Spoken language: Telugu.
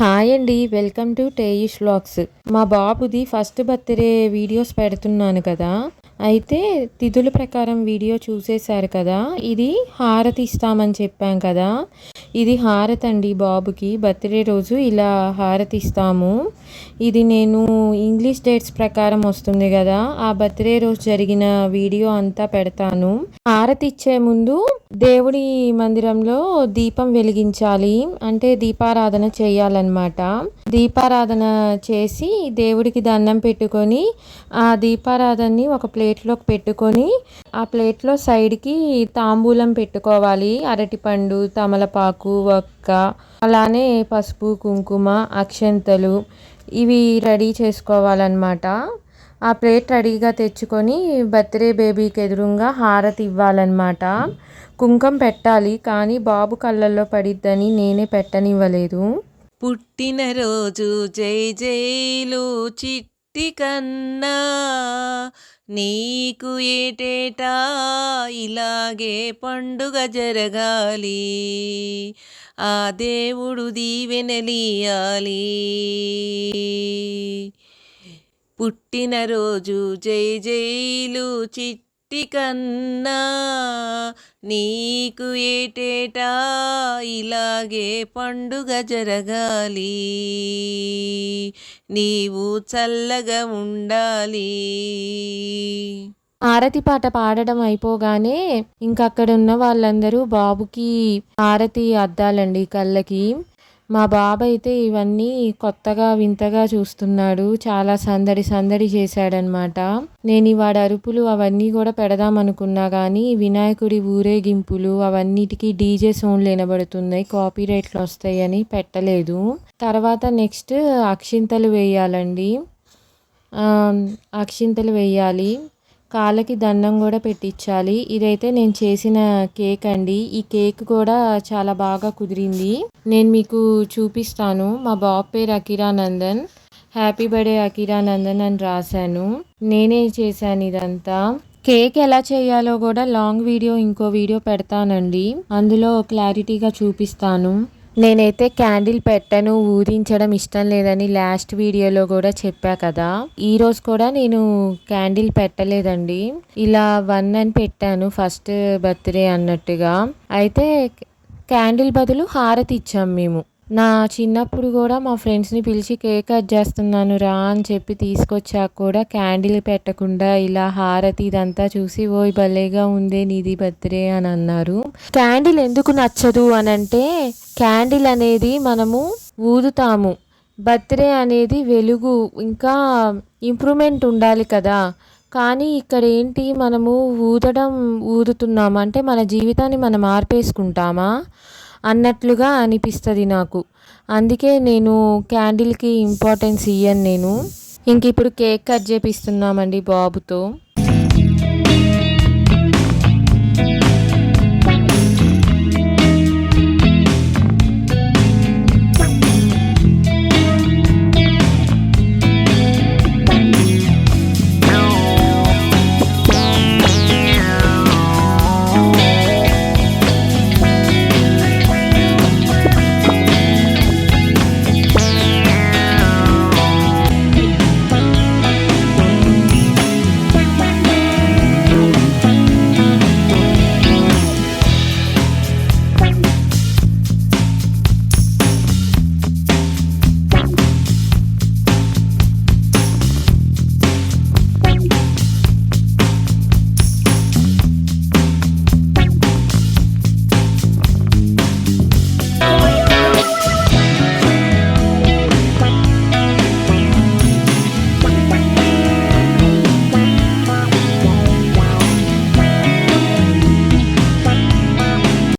హాయ్ అండి వెల్కమ్ టు టేయిష్ వ్లాగ్స్. మా బాబుది ఫస్ట్ బర్త్డే వీడియోస్ పెడుతున్నాను కదా. అయితే తిథుల ప్రకారం వీడియో చూసేశారు కదా. ఇది హారతి ఇస్తామని చెప్పాం కదా. ఇది హారతి అండి బాబుకి. బర్త్డే రోజు ఇలా హారతి ఇస్తాము. ఇది నేను ఇంగ్లీష్ డేట్స్ ప్రకారం వస్తుంది కదా. ఆ బర్త్డే రోజు జరిగిన వీడియో అంతా పెడతాను. హారతి ఇచ్చే ముందు దేవుడి మందిరంలో దీపం వెలిగించాలి. అంటే దీపారాధన చేయాలన్నమాట. దీపారాధన చేసి దేవుడికి దండం పెట్టుకొని ఆ దీపారాధనని ఒక ప్లేట్లోకి పెట్టుకొని ఆ ప్లేట్లో సైడ్కి తాంబూలం పెట్టుకోవాలి. అరటిపండు తమలపాకు ఒక్క అలానే పసుపు కుంకుమ అక్షంతలు ఇవి రెడీ చేసుకోవాలన్నమాట. ఆ ప్లేట్ రెడీగా తెచ్చుకొని బర్త్డే బేబీకి ఎదురుగా హారతి ఇవ్వాలన్నమాట. కుంకం పెట్టాలి కానీ బాబు కళ్ళల్లో పడిద్దని నేనే పెట్టనివ్వలేదు. పుట్టినరోజు జై జైలు చిట్టి కన్నా నీకు ఏటేటా ఇలాగే పండుగ జరగాలి. ఆ దేవుడు దీవెనలియాలి. పుట్టినరోజు జై జైలు చిట్టి కన్నా నీకు ఏటేటా ఇలాగే పండుగ జరగాలి. నీవు చల్లగా ఉండాలి. ఆరతి పాట పాడడం అయిపోగానే ఇంకక్కడ ఉన్న వాళ్ళందరూ బాబుకి ఆరతి అద్దాలండి కళ్ళకి. మా బాబు అయితే ఇవన్నీ కొత్తగా వింతగా చూస్తున్నాడు. చాలా సందడి సందడి చేశాడనమాట నేను వాడి అరుపులు అవన్నీ కూడా పెడదాం అనుకున్నా కానీ వినాయకుడి ఊరేగింపులు అవన్నిటికీ డీజే సౌండ్లు వినబడుతున్నాయి. కాపీ రైట్లు వస్తాయని పెట్టలేదు. తర్వాత నెక్స్ట్ అక్షింతలు వేయాలండి. అక్షింతలు వేయాలి. కాళ్ళకి దండం కూడా పెట్టించాలి. ఇదైతే నేను చేసిన కేక్ అండి. ఈ కేక్ కూడా చాలా బాగా కుదిరింది. నేను మీకు చూపిస్తాను. మా బాబు పేరు అకిరా నందన్. హ్యాపీ బర్త్డే అకిరా నందన్ అని రాశాను. నేనే చేశాను ఇదంతా. కేక్ ఎలా చేయాలో కూడా లాంగ్ వీడియో ఇంకో వీడియో పెడతానండి. అందులో క్లారిటీగా చూపిస్తాను. నేనైతే క్యాండిల్ పెట్టను ఊదించడం ఇష్టం లేదని లాస్ట్ వీడియోలో కూడా చెప్పా కదా. ఈ రోజు కూడా నేను క్యాండిల్ పెట్టలేదండి. ఇలా వన్ అని పెట్టాను ఫస్ట్ బర్త్డే అన్నట్టుగా. అయితే క్యాండిల్ బదులు హారతి ఇచ్చాం మేము. నా చిన్నప్పుడు కూడా మా ఫ్రెండ్స్ని పిలిచి కేక్ కట్ చేస్తున్నాను రా అని చెప్పి తీసుకొచ్చాక కూడా క్యాండిల్ పెట్టకుండా ఇలా హారతి ఇదంతా చూసి ఓయ్ భలేగా ఉందే నీది బర్త్డే అని అన్నారు. క్యాండిల్ ఎందుకు నచ్చదు అని అంటే క్యాండిల్ అనేది మనము ఊదుతాము. బర్త్డే అనేది వెలుగు ఇంకా ఇంప్రూవ్మెంట్ ఉండాలి కదా. కానీ ఇక్కడ ఏంటి మనము ఊదడం ఊదుతున్నాము. అంటే మన జీవితాన్ని మనం మార్పేసుకుంటామా అన్నట్లుగా అనిపిస్తుంది నాకు. అందుకే నేను క్యాండిల్కి ఇంపార్టెన్స్ ఇయ్యను నేను. ఇంక ఇప్పుడు కేక్ కట్ చేపిస్తున్నామండి బాబుతో.